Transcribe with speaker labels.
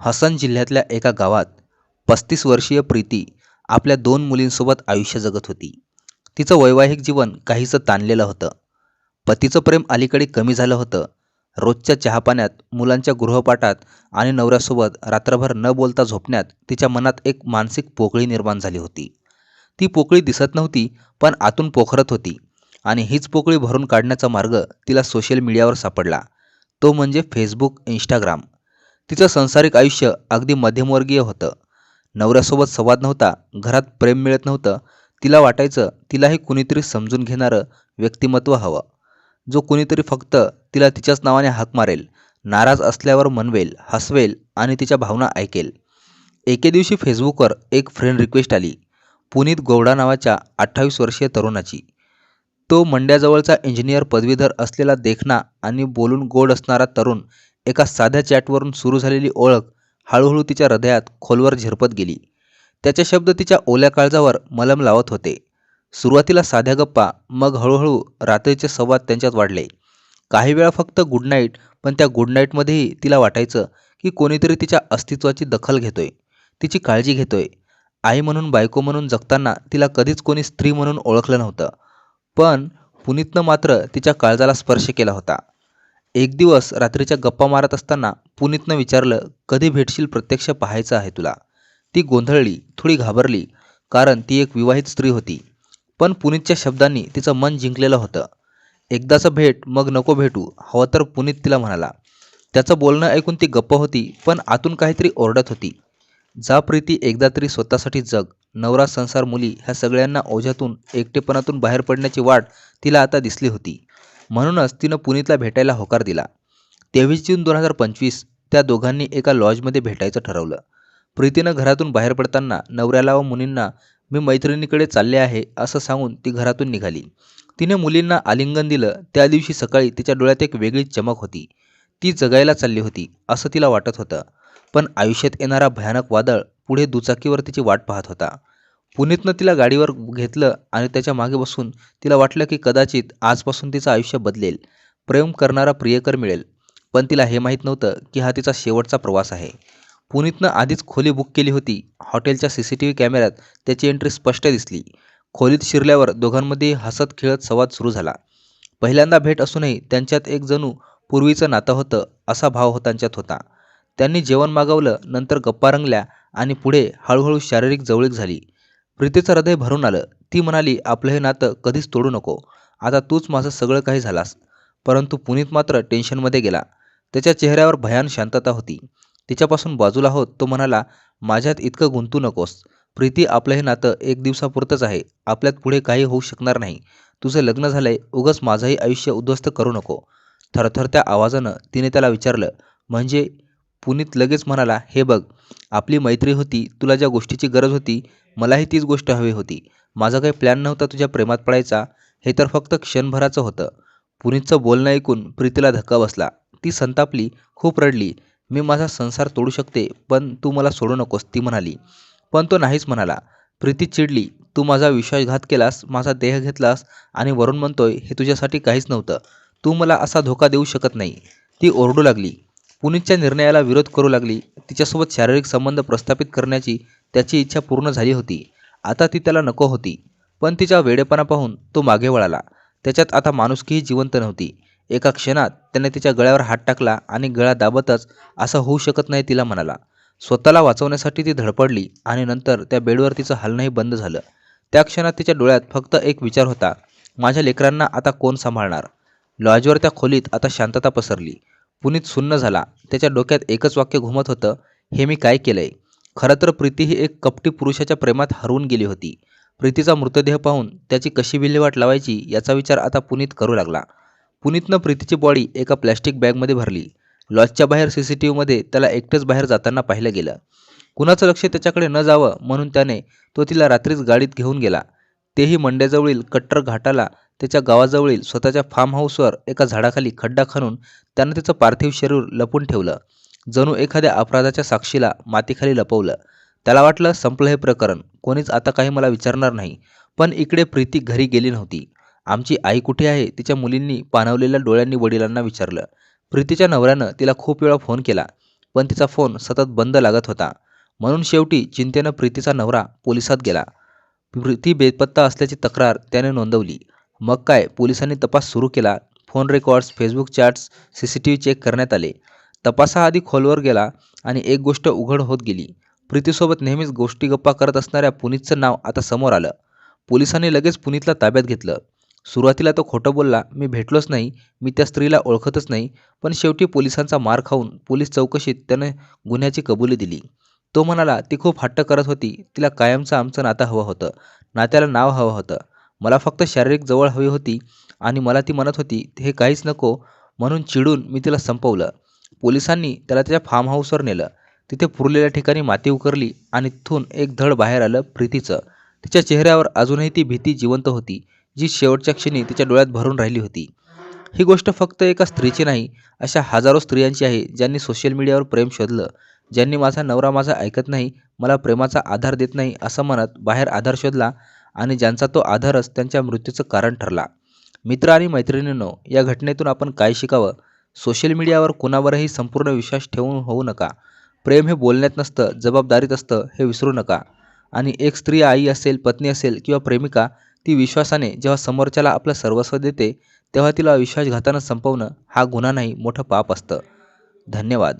Speaker 1: हसन जिल्ह्यातल्या एका गावात पस्तीस वर्षीय प्रीती आपल्या दोन मुलींसोबत आयुष्य जगत होती. तिचं वैवाहिक जीवन काहीचं ताणलेलं होतं. पतीचं प्रेम अलीकडे कमी झालं होतं. रोजच्या चहापाण्यात मुलांच्या गृहपाठात आणि नवऱ्यासोबत रात्रभर न बोलता झोपण्यात तिच्या मनात एक मानसिक पोकळी निर्माण झाली होती. ती पोकळी दिसत नव्हती पण आतून पोखरत होती आणि हीच पोकळी भरून काढण्याचा मार्ग तिला सोशल मीडियावर सापडला. तो म्हणजे फेसबुक इंस्टाग्राम. तिचं संसारिक आयुष्य अगदी मध्यमवर्गीय होतं. नवऱ्यासोबत संवाद नव्हता घरात प्रेम मिळत नव्हतं. तिला वाटायचं तिलाही कुणीतरी समजून घेणारं व्यक्तिमत्व हवं. जो कुणीतरी फक्त तिला तिच्याच नावाने हाक मारेल नाराज असल्यावर मनवेल हसवेल आणि तिच्या भावना ऐकेल. एके दिवशी फेसबुकवर एक फ्रेंड रिक्वेस्ट आली पुनीत गौडा नावाच्या अठ्ठावीस वर्षीय तरुणाची. तो मंड्याजवळचा इंजिनियर पदवीधर असलेला देखणा आणि बोलून गोड असणारा तरुण एका साध्या चॅटवरून सुरू झालेली ओळख हळूहळू तिच्या हृदयात खोलवर झिरपत गेली. त्याचे शब्द तिच्या ओल्या काळजावर मलम लावत होते. सुरुवातीला साध्या गप्पा मग हळूहळू रात्रीचे संवाद त्यांच्यात वाढले. काही वेळा फक्त गुड नाईट पण त्या गुड नाईटमध्येही तिला वाटायचं की कोणीतरी तिच्या अस्तित्वाची दखल घेतोय. तिची काळजी घेतोय. आई म्हणून बायको म्हणून जगताना तिला कधीच कोणी स्त्री म्हणून ओळखलं नव्हतं. पण पुनीतनं मात्र तिच्या काळजाला स्पर्श केला होता. एक दिवस रात्रीच्या गप्पा मारत असताना पुनीतनं विचारलं कधी भेटशील प्रत्यक्ष पाहायचं आहे तुला? ती गोंधळली थोडी घाबरली कारण ती एक विवाहित स्त्री होती. पण पुनीतच्या शब्दांनी तिचं मन जिंकलेलं होतं. एकदाचं भेट मग नको भेटू हवं तर पुनीत तिला म्हणाला. त्याचं बोलणं ऐकून ती गप्प होती पण आतून काहीतरी ओरडत होती. जा प्रीती एकदा तरी स्वतःसाठी जग. नवरा संसार मुली ह्या सगळ्यांना ओझ्यातून एकटेपणातून बाहेर पडण्याची वाट तिला आता दिसली होती. म्हणूनच तिनं पुनीतला भेटायला होकार दिला. तेवीस जून दोन हजार पंचवीस त्या दोघांनी एका लॉजमध्ये भेटायचं ठरवलं. प्रीतीनं घरातून बाहेर पडताना नवऱ्याला व मुनींना मी मैत्रिणीकडे चालले आहे असं सांगून ती घरातून निघाली. तिने मुलींना आलिंगन दिलं. त्या दिवशी सकाळी तिच्या डोळ्यात एक वेगळीच चमक होती. ती जगायला चालली होती असं तिला वाटत होतं. पण आयुष्यात येणारा भयानक वादळ पुढे दुचाकीवर तिची वाट पाहत होता. पुनीतनं तिला गाडीवर घेतलं आणि त्याच्यामागे बसून तिला वाटलं की कदाचित आजपासून तिचं आयुष्य बदलेल. प्रेम करणारा प्रियकर मिळेल. पण तिला हे माहीत नव्हतं की हा तिचा शेवटचा प्रवास आहे. पुनीतनं आधीच खोली बुक केली होती. हॉटेलच्या सी सी टी व्ही कॅमेऱ्यात त्याची एंट्री स्पष्ट दिसली. खोलीत शिरल्यावर दोघांमध्ये हसत खेळत संवाद सुरू झाला. पहिल्यांदा भेट असूनही त्यांच्यात एक जणू पूर्वीचं नातं होतं असा भाव हो त्यांच्यात होता. त्यांनी जेवण मागवलं नंतर गप्पा रंगल्या आणि पुढे हळूहळू शारीरिक जवळीक झाली. प्रीतीचं हृदय भरून आलं. ती म्हणाली आपलं हे नातं कधीच तोडू नको. आता तूच माझं सगळं काही झालास. परंतु पुनीत मात्र टेन्शनमध्ये गेला. त्याच्या चेहऱ्यावर भयान शांतता होती. तिच्यापासून बाजूला होत तो म्हणाला माझ्यात इतकं गुंतू नकोस. प्रीती आपलं हे नातं एक दिवसापुरतंच आहे. आपल्यात पुढे काही होऊ शकणार नाही. तुझं लग्न झालंय. उगच माझंही आयुष्य उद्ध्वस्त करू नको. थरथरत्या आवाजानं तिने त्याला विचारलं म्हणजे पुनीत लगेच म्हणाला हे बघ आपली मैत्री होती तुला ज्या गोष्टीची गरज होती मलाही तीच गोष्ट हवी होती. माझा काही प्लॅन नव्हता तुझ्या प्रेमात पडायचा हे तर फक्त क्षणभराचं होतं. पुनीतचं बोलणं ऐकून प्रीतीला धक्का बसला. ती संतापली खूप रडली. मी माझा संसार तोडू शकते पण तू मला सोडू नकोस ती म्हणाली. पण तो नाहीच म्हणाला. प्रीती चिडली तू माझा विश्वासघात केलास माझा देह घेतलास आणि वरून म्हणतोय हे तुझ्यासाठी काहीच नव्हतं. तू मला असा धोका देऊ शकत नाही. ती ओरडू लागली. पुनीतच्या निर्णयाला विरोध करू लागली. तिच्यासोबत शारीरिक संबंध प्रस्थापित करण्याची त्याची इच्छा पूर्ण झाली होती. आता ती त्याला नको होती. पण तिच्या वेडेपणा पाहून तो मागे वळाला. त्याच्यात आता माणुसकीही जिवंत नव्हती. एका क्षणात त्याने तिच्या गळ्यावर हात टाकला आणि गळा दाबतच असं होऊ शकत नाही तिला म्हणाला. स्वतःला वाचवण्यासाठी ती धडपडली आणि नंतर त्या बेडवर तिचं हलणंही बंद झालं. त्या क्षणात तिच्या डोळ्यात फक्त एक विचार होता. माझ्या लेकरांना आता कोण सांभाळणार? लॉजवर त्या खोलीत आता शांतता पसरली. पुनीत सुन्न झाला. त्याच्या डोक्यात एकच वाक्य घुमत होतं हे मी काय केलंय? खरं तर प्रीती ही एक कपटी पुरुषाच्या प्रेमात हरवून गेली होती. प्रीतीचा मृतदेह पाहून त्याची कशी विल्हेवाट लावायची याचा विचार आता पुनीत करू लागला. पुनीतनं प्रीतीची बॉडी एका प्लॅस्टिक बॅगमध्ये भरली. लॉजच्या बाहेर सी सी टी व्हीमध्ये त्याला एकटंच बाहेर जाताना पाहिलं गेलं. कुणाचं लक्ष त्याच्याकडे न जावं म्हणून त्याने तो तिला रात्रीच गाडीत घेऊन गेला. तेही मंड्याजवळील कट्टर घाटाला त्याच्या गावाजवळील स्वतःच्या फार्म हाऊसवर एका झाडाखाली खड्डा खणून त्यानं तिचं पार्थिव शरीर लपून ठेवलं. जणू एखाद्या अपराधाच्या साक्षीला मातीखाली लपवलं. त्याला वाटलं संपलं हे प्रकरण. कोणीच आता काही मला विचारणार नाही. पण इकडे प्रीती घरी गेली नव्हती. आमची आई कुठे आहे? तिच्या मुलींनी पाणवलेल्या डोळ्यांनी वडिलांना विचारलं. प्रीतीच्या नवऱ्यानं तिला खूप वेळा फोन केला पण तिचा फोन सतत बंद लागत होता. म्हणून शेवटी चिंतेनं प्रीतीचा नवरा पोलिसात गेला. प्रीती बेपत्ता असल्याची तक्रार त्याने नोंदवली. मग काय? पोलिसांनी तपास सुरू केला. Phone records Facebook chats C C T V check करण्यात आले. तपासाआधी खोलवर गेला आणि एक गोष्ट उघड होत गेली. प्रीतीसोबत नेहमीच गोष्टी गप्पा करत असणाऱ्या पुनीतचं नाव आता समोर आलं. पोलिसांनी लगेच पुनीतला ताब्यात घेतलं. सुरुवातीला तो खोटं बोलला मी भेटलोच नाही. मी त्या स्त्रीला ओळखतच नाही. पण शेवटी पोलिसांचा मार खाऊन पोलीस चौकशीत त्याने गुन्ह्याची कबुली दिली. तो म्हणाला ती खूप हट्ट करत होती. तिला कायमचं आमचं नातं हवं होतं. नात्याला नाव हवं होतं. मला फक्त शारीरिक जवळ हवी होती आणि मला ती म्हणत होती हे काहीच नको. म्हणून चिडून मी तिला संपवलं. पोलिसांनी त्याला त्याच्या फार्म हाऊसवर नेलं. तिथे पुरलेल्या ठिकाणी माती उकरली आणि तिथून एक धड बाहेर आलं प्रीतीचं. तिच्या चेहऱ्यावर अजूनही ती भीती जिवंत होती जी शेवटच्या क्षणी तिच्या डोळ्यात भरून राहिली होती. ही गोष्ट फक्त एका स्त्रीची नाही अशा हजारो स्त्रियांची आहे ज्यांनी सोशल मीडियावर प्रेम शोधलं. ज्यांनी माझा नवरा माझा ऐकत नाही मला प्रेमाचा आधार देत नाही असं म्हणत बाहेर आधार शोधला आणि ज्यांचा तो आधारच त्यांच्या मृत्यूचं कारण ठरला. मित्र आणि मैत्रिणींनो या घटनेतून आपण काय शिकावं? सोशल मीडियावर कुणावरही संपूर्ण विश्वास ठेवून होऊ नका. प्रेम हे बोलण्यात नसतं जबाबदारीत असतं हे विसरू नका. आणि एक स्त्री आई असेल पत्नी असेल किंवा प्रेमिका ती विश्वासाने जेव्हा समोरच्याला आपलं सर्वस्व देते तेव्हा तिला विश्वासघातानं संपवणं हा गुन्हा नाही मोठं पाप असतं. धन्यवाद.